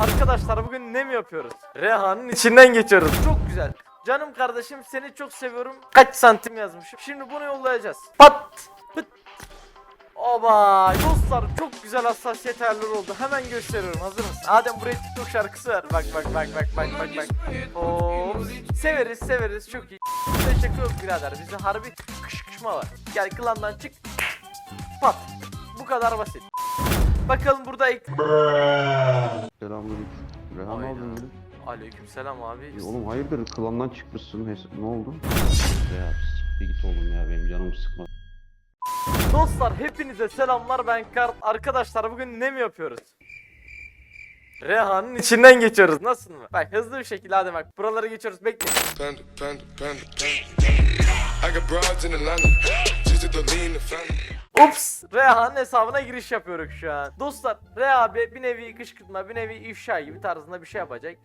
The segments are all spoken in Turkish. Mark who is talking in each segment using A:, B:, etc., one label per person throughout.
A: Arkadaşlar bugün ne mi yapıyoruz? Reha'nın içinden geçiyoruz. Çok güzel. Canım kardeşim seni çok seviyorum. Kaç santim yazmışım. Şimdi bunu yollayacağız. Pat. Pıt. Oba dostlar çok güzel hassasiyet ayarları oldu. Hemen gösteriyorum. Hazır mısın? Adem buraya TikTok şarkısı ver. Bak bak bak bak bak bak bak. Hop. Severiz severiz çok iyi. Teşekkür ederim birader. Bizde harbi kışkışma var. Gel klandan çık. Pat. Bu kadar basit. Bakalım burada ek...
B: Selamünaleyküm. Rehan
A: Aynen.
B: aldın beni.
A: Aleykümselam abi.
B: E oğlum hayırdır klandan çıkmışsın. Hes- ne oldu? Ya siktir git oğlum ya benim canımı sıkma.
A: Dostlar hepinize selamlar ben Kart. Arkadaşlar bugün ne mi yapıyoruz? Reha'nın içinden geçiyoruz. Nasıl mı? Bak hızlı bir şekilde hadi bak. Buraları geçiyoruz. Bekle.
C: Panda, panda, panda, panda. I got broads in Atlanta, just at the lean, the family.
A: Ups. Reha'nın hesabına giriş yapıyoruz şu an. Dostlar Reha abi bir nevi kışkırtma bir nevi ifşa gibi tarzında bir şey yapacak.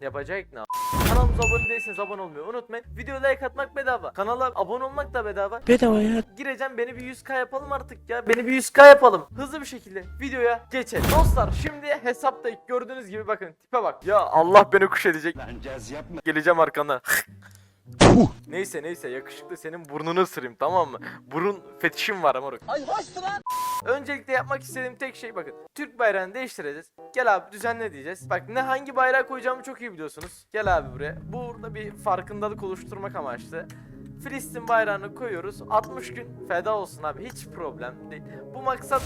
A: Yapacak ne? Kanalımıza abone değilseniz abone olmayı unutmayın. Videoya like atmak bedava. Kanala abone olmak da bedava.
D: Bedava ya.
A: Gireceğim beni bir 100k yapalım artık ya. Beni bir 100k yapalım. Hızlı bir şekilde videoya geçelim. Dostlar şimdi hesapta gördüğünüz gibi bakın tipe bak. Ya Allah beni kuş edecek. Geleceğim arkandan. neyse neyse yakışıklı senin burnunu ısırayım tamam mı? Burun fetişim var moruk. Ay Öncelikle yapmak istediğim tek şey bakın. Türk bayrağını değiştireceğiz. Gel abi düzenle diyeceğiz. Bak ne hangi bayrağı koyacağımı çok iyi biliyorsunuz. Gel abi buraya. Burada bir farkındalık oluşturmak amaçlı. Filistin bayrağını koyuyoruz. 60 gün feda olsun abi. Hiç problem değil. Bu maksat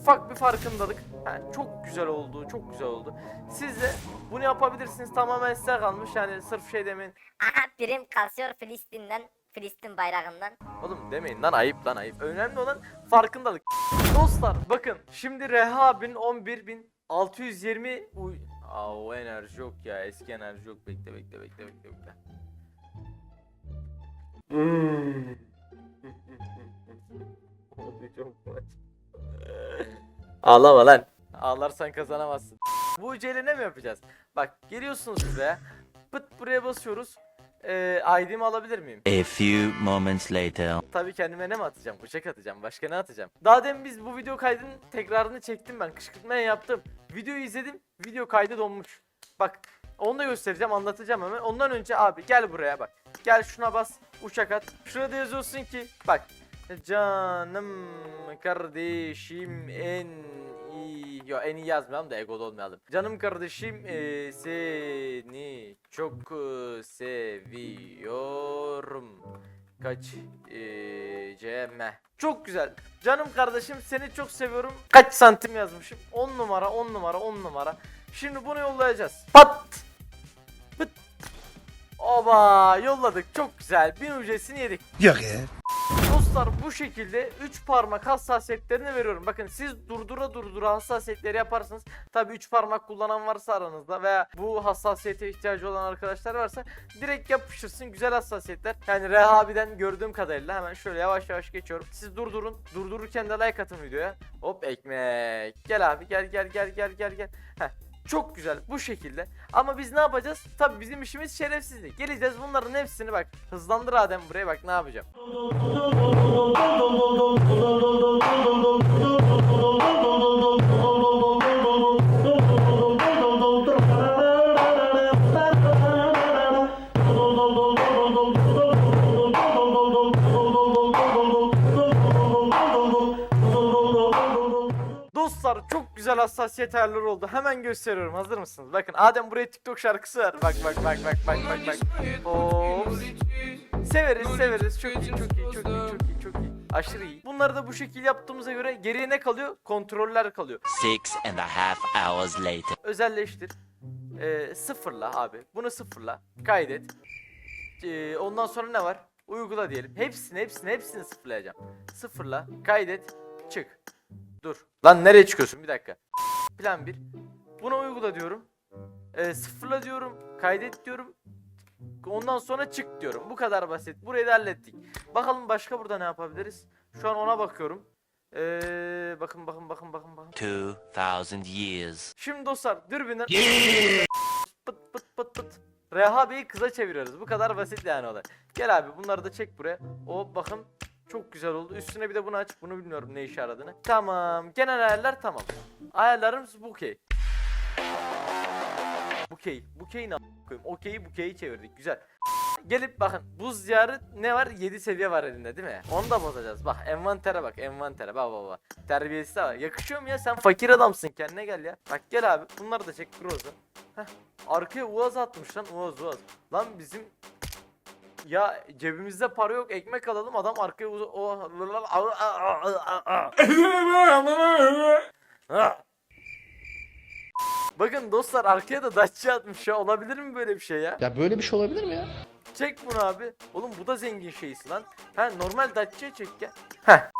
A: ufak bir farkındalık. Yani çok güzel oldu. Çok güzel oldu. Siz de bunu yapabilirsiniz. Tamamen size kalmış. Yani sırf şey demeyin.
E: Aha birim kasıyor Filistin'den, Filistin bayrağından.
A: Oğlum demeyin lan ayıp lan ayıp. Önemli olan farkındalık. Dostlar bakın şimdi Reha abinin 11620 uy... Aa o enerji yok ya eski enerji yok bekle bekle bekle bekle bekle. Ağlama lan. Ağlarsan kazanamazsın. Bu ucuyla ne mi yapacağız? Bak geliyorsunuz buraya. Pıt buraya basıyoruz. Ee, ID'mi alabilir miyim?
D: A few moments later.
A: Tabii kendime ne mi atacağım? Bıçak atacağım. Başka ne atacağım? Daha demin biz bu video kaydının tekrarını çektim ben. Kışkırtmaya yaptım. Videoyu izledim. Video kaydı donmuş. Bak onu da göstereceğim anlatacağım hemen. Ondan önce abi gel buraya bak. Gel şuna bas. Uçak at. Şurada yazıyorsun ki bak. Canım kardeşim en iyi Yo en iyi yazmayalım da egoda olmayalım. Canım kardeşim eee, seni çok eee, seviyorum. Kaç eee, ceme. Çok güzel. Canım kardeşim seni çok seviyorum. Kaç santim yazmışım? 10 numara 10 numara 10 numara. Şimdi bunu yollayacağız. Pat. Pıt. Oba yolladık çok güzel. Bir ücretini yedik.
F: Yok ya.
A: Dostlar bu şekilde 3 parmak hassasiyetlerini veriyorum. Bakın siz durdura durdura hassasiyetleri yaparsınız. Tabi 3 parmak kullanan varsa aranızda veya bu hassasiyete ihtiyacı olan arkadaşlar varsa direkt yapışırsın. Güzel hassasiyetler. Yani Reha abiden gördüğüm kadarıyla hemen şöyle yavaş yavaş geçiyorum. Siz durdurun. Durdururken de like atın videoya. Hop ekmek. Gel abi gel gel gel gel gel gel. Heh. Çok güzel bu şekilde. Ama biz ne yapacağız? Tabi bizim işimiz şerefsizlik. Geleceğiz bunların hepsini bak. Hızlandır Adem buraya bak ne yapacağım. Güzel hassasiyet ayarları oldu. Hemen gösteriyorum. Hazır mısınız? Bakın Adem buraya TikTok şarkısı ver. Bak bak bak bak bak bak bak. Severiz severiz. Çok iyi çok iyi çok iyi çok iyi çok iyi. Aşırı iyi. Bunları da bu şekilde yaptığımıza göre geriye ne kalıyor? Kontroller kalıyor.
D: Six and a half hours later.
A: Özelleştir. Ee, sıfırla abi. Bunu sıfırla. Kaydet. Ee, ondan sonra ne var? Uygula diyelim. Hepsini hepsini hepsini sıfırlayacağım. Sıfırla. Kaydet. Çık. Dur. Lan nereye çıkıyorsun? Bir dakika. Plan 1. Buna uygula diyorum. Ee, sıfırla diyorum. Kaydet diyorum. Ondan sonra çık diyorum. Bu kadar basit. Burayı da hallettik. Bakalım başka burada ne yapabiliriz? Şu an ona bakıyorum. Ee, bakın bakın bakın bakın bakın.
D: Two thousand years.
A: Şimdi dostlar dürbünden pıt pıt pıt pıt. Reha Bey'i kıza çeviriyoruz. Bu kadar basit yani olay. Gel abi bunları da çek buraya. O bakın çok güzel oldu. Üstüne bir de bunu aç. Bunu bilmiyorum ne işe yaradığını. Tamam. Genel ayarlar tamam. Ayarlarımız bu okey. Bukey ne a- koyayım? Okey'i bukeyi çevirdik. Güzel. Gelip bakın buz diyarı ne var? 7 seviye var elinde değil mi? Onu da bozacağız. Bak envantere bak envantere bak bak bak. Terbiyesi de var. Yakışıyor mu ya sen fakir adamsın kendine gel ya. Bak gel abi bunları da çek Groza. Heh. Arkaya Uaz atmış lan Uaz Uaz. Lan bizim ya cebimizde para yok ekmek alalım adam arkaya Uaz o Bakın dostlar arkaya da Dacia atmış ya olabilir mi böyle bir şey ya?
F: Ya böyle bir şey olabilir mi ya?
A: Çek bunu abi. Oğlum bu da zengin şeysi lan. Ha normal Dacia çek ya. Heh.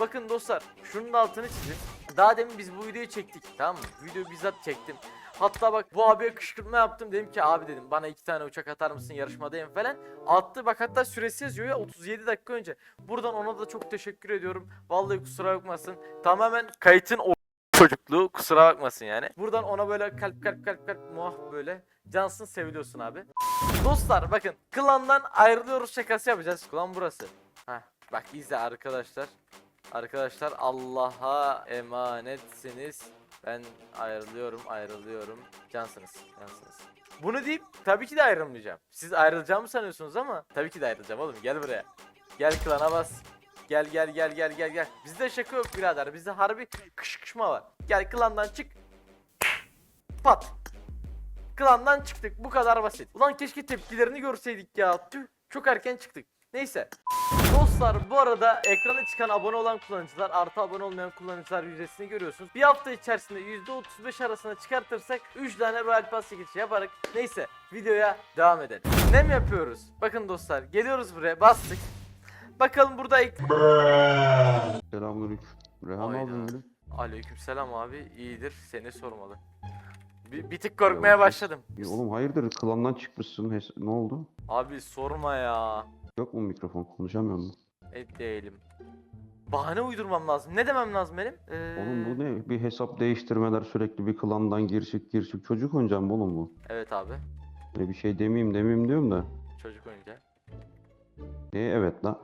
A: Bakın dostlar şunun da altını çizin. Daha demin biz bu videoyu çektik tamam mı? Videoyu bizzat çektim. Hatta bak bu abiye kışkırtma yaptım dedim ki abi dedim bana iki tane uçak atar mısın yarışmadayım falan. Attı bak hatta süresi yazıyor ya 37 dakika önce. Buradan ona da çok teşekkür ediyorum. Vallahi kusura bakmasın. Tamamen kayıtın o çocukluğu kusura bakmasın yani. Buradan ona böyle kalp kalp kalp kalp muah böyle cansın seviliyorsun abi. Dostlar bakın klandan ayrılıyoruz şakası yapacağız. Klan burası. Heh, bak izle arkadaşlar. Arkadaşlar Allah'a emanetsiniz. Ben ayrılıyorum, ayrılıyorum. Cansınız, cansınız. Bunu deyip tabii ki de ayrılmayacağım. Siz ayrılacağımı sanıyorsunuz ama tabii ki de ayrılacağım oğlum. Gel buraya. Gel klana bas. Gel gel gel gel gel gel. Bizde şaka yok birader. Bizde harbi kışkışma var. Gel klandan çık. Pat. Klandan çıktık. Bu kadar basit. Ulan keşke tepkilerini görseydik ya. Tüh. Çok erken çıktık. Neyse. Dostlar bu arada ekrana çıkan abone olan kullanıcılar artı abone olmayan kullanıcılar yüzdesini görüyorsunuz. Bir hafta içerisinde %35 arasına çıkartırsak 3 tane Royal Pass çekilişi yaparak neyse videoya devam edelim. Ne mi yapıyoruz? Bakın dostlar geliyoruz buraya bastık. Bakalım burada ek...
B: Selamünaleyküm. Rehan
A: Hayda.
B: abi benim.
A: Aleykümselam abi iyidir seni sormalı. Bir, bir tık korkmaya başladım.
B: Ya oğlum hayırdır klandan çıkmışsın. Hes- ne oldu?
A: Abi sorma ya.
B: Yok mu mikrofon? Konuşamıyor musun?
A: Et değilim. Bahane uydurmam lazım. Ne demem lazım benim? Ee,
B: Oğlum bu ne? Bir hesap değiştirmeler sürekli bir klandan gir çık gir çık. Çocuk oyuncağı mı oğlum bu?
A: Evet abi.
B: Ne bir şey demeyeyim demeyeyim diyorum da.
A: Çocuk oyuncağı.
B: Ne evet lan.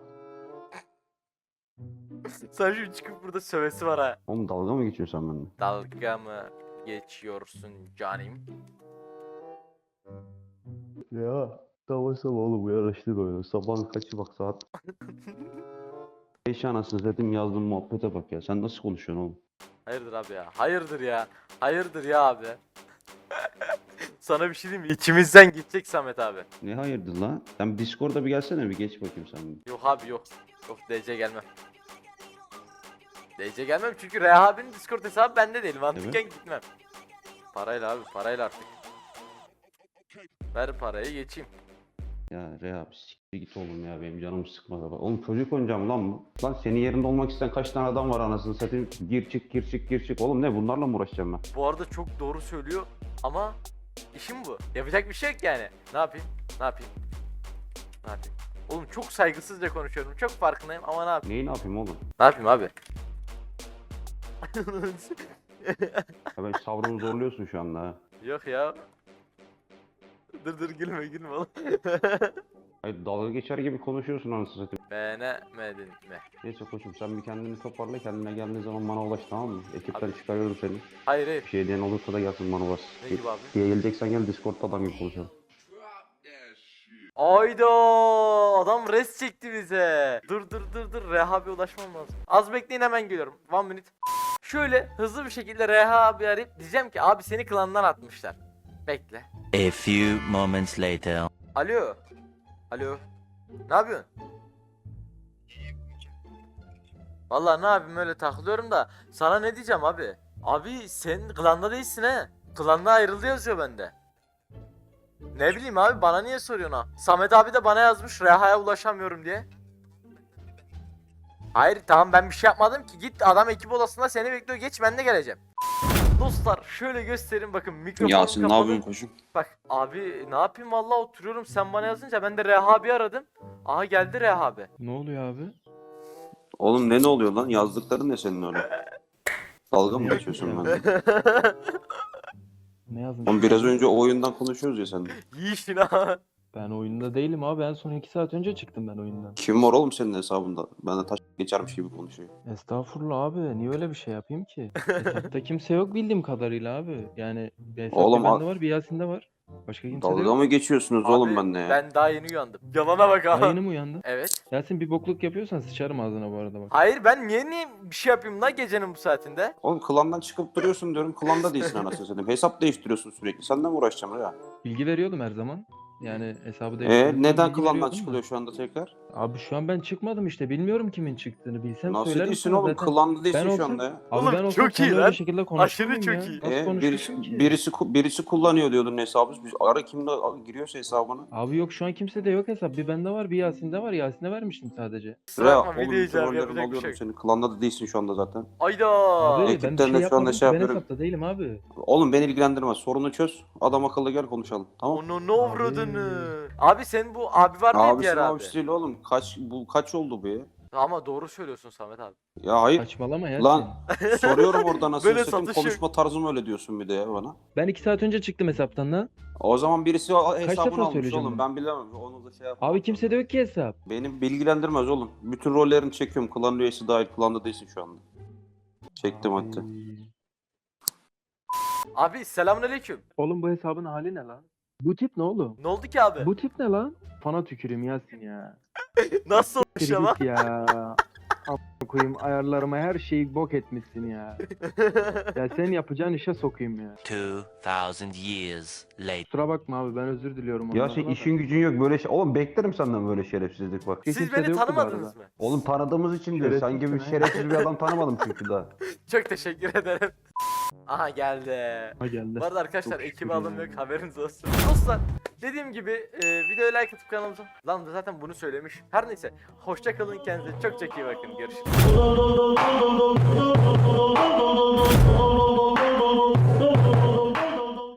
A: Sen şu çıkıp burada sövesi var ha.
B: Oğlum dalga mı geçiyorsun sen benimle?
A: Dalga mı geçiyorsun canim?
B: Ya sabah sabah oğlum uyaraştık oyunu. Sabahın kaçı bak saat. Beş anasını dedim yazdım muhabbete bak ya. Sen nasıl konuşuyorsun oğlum?
A: Hayırdır abi ya? Hayırdır ya? Hayırdır ya abi? Sana bir şey diyeyim mi? İçimizden gidecek Samet abi.
B: Ne hayırdır lan? Sen Discord'a bir gelsene bir geç bakayım sen. bir.
A: Yok abi yok. Yok DC gelmem. DC gelmem çünkü Reha abinin Discord hesabı bende değil. Mantıken gitmem. Parayla abi parayla artık. Ver parayı geçeyim.
B: Ya Reha bir siktir git oğlum ya benim canımı sıkma da bak. Oğlum çocuk oynayacağım lan bu. Lan senin yerinde olmak isteyen kaç tane adam var anasını satayım. Gir çık gir çık gir çık. Oğlum ne bunlarla mı uğraşacağım ben?
A: Bu arada çok doğru söylüyor ama işim bu. Yapacak bir şey yok yani. Ne yapayım? Ne yapayım? Ne yapayım? Oğlum çok saygısızca konuşuyorum. Çok farkındayım ama ne yapayım?
B: Neyi ne yapayım oğlum?
A: Ne yapayım abi?
B: Ya ben sabrımı zorluyorsun şu anda ha.
A: Yok ya. Dur dur gülme gülme oğlum.
B: Hayır dalga geçer gibi konuşuyorsun anasını satayım.
A: Beğenemedin mi?
B: Neyse koçum sen bir kendini toparla kendine geldiğin zaman bana ulaş tamam mı? Ekipten çıkarıyorum seni.
A: Hayır hayır.
B: Bir şey diyen olursa da gelsin bana ulaşsın.
A: Ne gibi abi?
B: Diye geleceksen gel Discord'da adam gibi konuşalım.
A: Ayda adam res çekti bize. Dur dur dur dur Reha abi ulaşmam lazım. Az bekleyin hemen geliyorum. One minute. Şöyle hızlı bir şekilde Reha abi arayıp diyeceğim ki abi seni klandan atmışlar. Bekle.
D: A few moments later.
A: Alo. Alo. Ne yapıyorsun? Vallahi ne yapayım öyle takılıyorum da sana ne diyeceğim abi? Abi sen klanda değilsin he. Klanda ayrıldı yazıyor bende. Ne bileyim abi bana niye soruyorsun ha? Samet abi de bana yazmış Reha'ya ulaşamıyorum diye. Hayır tamam ben bir şey yapmadım ki git adam ekip odasında seni bekliyor geç ben de geleceğim. Dostlar şöyle göstereyim bakın mikrofon
G: Yasin ne
A: kapalı.
G: yapıyorsun koçum?
A: Bak abi ne yapayım vallahi oturuyorum sen bana yazınca ben de Reha abi aradım. Aha geldi Reha abi.
H: Ne oluyor abi?
G: Oğlum ne ne oluyor lan? Yazdıkların ne senin öyle? Dalga mı geçiyorsun ben?
H: Ne yazmış?
G: Oğlum biraz önce o oyundan konuşuyoruz ya sen.
A: Yiğişin ha.
H: Ben oyunda değilim abi. En son 2 saat önce çıktım ben oyundan.
G: Kim var oğlum senin hesabında? Ben de taş geçermiş gibi konuşuyor.
H: Estağfurullah abi. Niye öyle bir şey yapayım ki? Hesapta kimse yok bildiğim kadarıyla abi. Yani bir hesap
G: Oğlum
H: bir bende var bir Yasin'de var. Başka kimse de
B: Dalga
H: yok.
B: mı geçiyorsunuz
A: Abi,
B: oğlum benimle ya?
A: Ben daha yeni uyandım. Yalana bak
H: Daha
A: abi.
H: yeni mi uyandın?
A: Evet.
H: Yasin bir bokluk yapıyorsan sıçarım ağzına bu arada bak.
A: Hayır ben niye niye bir şey yapayım la gecenin bu saatinde?
B: Oğlum klandan çıkıp duruyorsun diyorum. Klanda değilsin anasını satayım. Hesap değiştiriyorsun sürekli. Senden mi uğraşacağım ya?
H: Bilgi veriyordum her zaman. Yani hesabı
B: Ee,
H: değiştirdim,
B: neden klandan çıkılıyor şu anda tekrar?
H: Abi şu an ben çıkmadım işte. Bilmiyorum kimin çıktığını. Bilsem
B: Nasıl
H: söylerim
B: değilsin
H: sana
B: oğlum?
H: zaten.
B: Klanda değilsin
H: Ben
B: şu anda ya.
H: Abi
A: Oğlum,
H: ben
A: çok iyi lan.
H: şekilde
A: Aşırı çok
H: ya?
A: iyi.
H: Nasıl
B: Ee,
H: konuşuyorsun
B: birisi,
H: ki?
B: birisi, ku- birisi kullanıyor diyordun hesabı. Biz ara kimde giriyorsa hesabına.
H: Abi yok şu an kimse de yok hesap. Bir bende var bir Yasin'de var. Yasin'e vermiştim sadece.
B: Ya
A: bakma
B: oğlum
A: video
B: bütün
A: icabı
B: rollerini
A: yapacak bir
B: alıyorum
A: şey yok.
B: senin. Klanda da değilsin şu anda zaten.
A: Ayda.
H: Abi ben bir
B: ekipten
H: şey
B: de şu anda
H: yapmadım
B: şey.
H: Ben
B: yapıyorum.
H: hesapta değilim abi.
B: Oğlum beni ilgilendirmez. Sorunu çöz. Adam akıllı gel konuşalım. Tamam.
A: Onu ne avradını? Abi senin bu abi var mı diğer
B: Abisi
A: abi?
B: abisi değil oğlum. Kaç bu kaç oldu bu ya?
A: Ama doğru söylüyorsun Samet abi.
B: Ya hayır.
H: Saçmalama Yasin.
B: Lan soruyorum orada nasıl
A: Böyle
B: satayım
A: satış yok.
B: konuşma tarzım öyle diyorsun bir de ya bana.
H: Ben iki saat önce çıktım hesaptan lan.
B: O zaman birisi o
H: defa
B: hesabını almış
H: söyleyeceğim
B: oğlum ben bilemem onu da şey yap.
H: Abi kimse de yok ki hesap.
B: Benim bilgilendirmez oğlum. Bütün rollerini çekiyorum. Klan üyesi dahil. Klanda değilsin şu anda. Çektim hatta.
A: Abi selamünaleyküm.
H: Oğlum bu hesabın hali ne lan? Bu tip ne oğlum?
A: Ne oldu ki abi?
H: Bu tip ne lan? Fana tüküreyim Yasin ya.
A: Nasıl olmuş
H: Siktir
A: ama?
H: git ya. A**ına koyayım ayarlarıma her şeyi bok etmişsin ya. Ya sen yapacağın işe sokayım ya.
D: 2,000 years later.
H: Kusura bakma abi ben özür diliyorum.
I: Ya
H: onlardan
I: şey işin gücün yok böyle şey. Oğlum beklerim senden böyle şerefsizlik bak.
A: Siz
H: kimse de
A: beni
H: yoktu bu
A: tanımadınız
H: arada.
A: mı?
I: Oğlum tanıdığımız için diyor. Sen gibi
H: Şerefsizsin
I: şerefsiz bir adam tanımadım çünkü daha.
A: Çok teşekkür ederim. Aha geldi.
H: Ha geldi.
A: Bu arada arkadaşlar
H: Çok
A: ekibi
H: şükür ya.
A: yok haberiniz olsun. Dostlar dediğim gibi e, videoya like atıp kanalımıza. Lan zaten bunu söylemiş. Her neyse. Hoşça kalın kendinize çok çok iyi bakın. Görüşürüz.